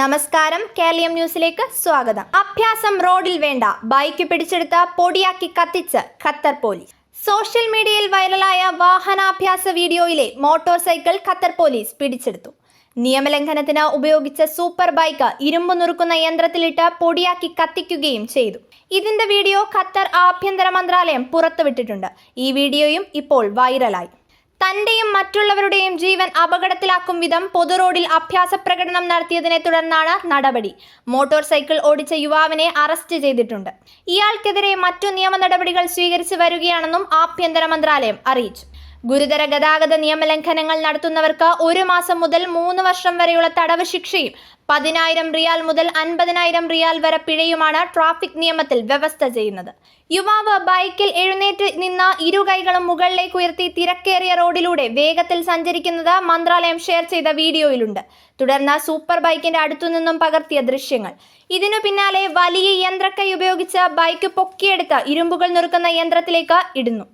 നമസ്കാരം. കേരളീയം ന്യൂസിലേക്ക് സ്വാഗതം. അഭ്യാസം റോഡിൽ വേണ്ട. ബൈക്ക് പിടിച്ചെടുത്ത പൊടിയാക്കി കത്തിച്ച് ഖത്തർ പോലീസ്. സോഷ്യൽ മീഡിയയിൽ വൈറലായ വാഹനാഭ്യാസ വീഡിയോയിലെ മോട്ടോർ സൈക്കിൾ ഖത്തർ പോലീസ് പിടിച്ചെടുത്തു. നിയമലംഘനത്തിന് ഉപയോഗിച്ച സൂപ്പർ ബൈക്ക് ഇരുമ്പ് നുറുക്കുന്ന യന്ത്രത്തിലിട്ട് പൊടിയാക്കി കത്തിക്കുകയും ചെയ്തു. ഇതിന്റെ വീഡിയോ ഖത്തർ ആഭ്യന്തര മന്ത്രാലയം പുറത്തുവിട്ടിട്ടുണ്ട്. ഈ വീഡിയോയും ഇപ്പോൾ വൈറലായി. തന്റെയും മറ്റുള്ളവരുടെയും ജീവൻ അപകടത്തിലാക്കും വിധം പൊതുറോഡിൽ അഭ്യാസ പ്രകടനം നടത്തിയതിനെ തുടർന്നാണ് നടപടി. മോട്ടോർ സൈക്കിൾ ഓടിച്ച യുവാവിനെ അറസ്റ്റ് ചെയ്തിട്ടുണ്ട്. ഇയാൾക്കെതിരെ മറ്റു നിയമ നടപടികൾ സ്വീകരിച്ചു വരികയാണെന്നും ആഭ്യന്തര മന്ത്രാലയം അറിയിച്ചു. ഗുരുതര ഗതാഗത നിയമലംഘനങ്ങൾ നടത്തുന്നവർക്ക് ഒരു മാസം മുതൽ മൂന്ന് വർഷം വരെയുള്ള തടവ് ശിക്ഷയും പതിനായിരം റിയാൽ മുതൽ അൻപതിനായിരം റിയാൽ വരെ പിഴയുമാണ് ട്രാഫിക് നിയമത്തിൽ വ്യവസ്ഥ ചെയ്യുന്നത്. യുവാവ് ബൈക്കിൽ എഴുന്നേറ്റ് നിന്ന് ഇരു കൈകളും മുകളിലേക്ക് ഉയർത്തി തിരക്കേറിയ റോഡിലൂടെ വേഗത്തിൽ സഞ്ചരിക്കുന്നത് മന്ത്രാലയം ഷെയർ ചെയ്ത വീഡിയോയിലുണ്ട്. തുടർന്ന് സൂപ്പർ ബൈക്കിന്റെ അടുത്തുനിന്നും പകർത്തിയ ദൃശ്യങ്ങൾ. ഇതിനു പിന്നാലെ വലിയ യന്ത്രക്കൈ ഉപയോഗിച്ച് ബൈക്ക് പൊക്കിയെടുത്ത് ഇരുമ്പുകൾ നുറുക്കുന്ന യന്ത്രത്തിലേക്ക് ഇടുന്നു.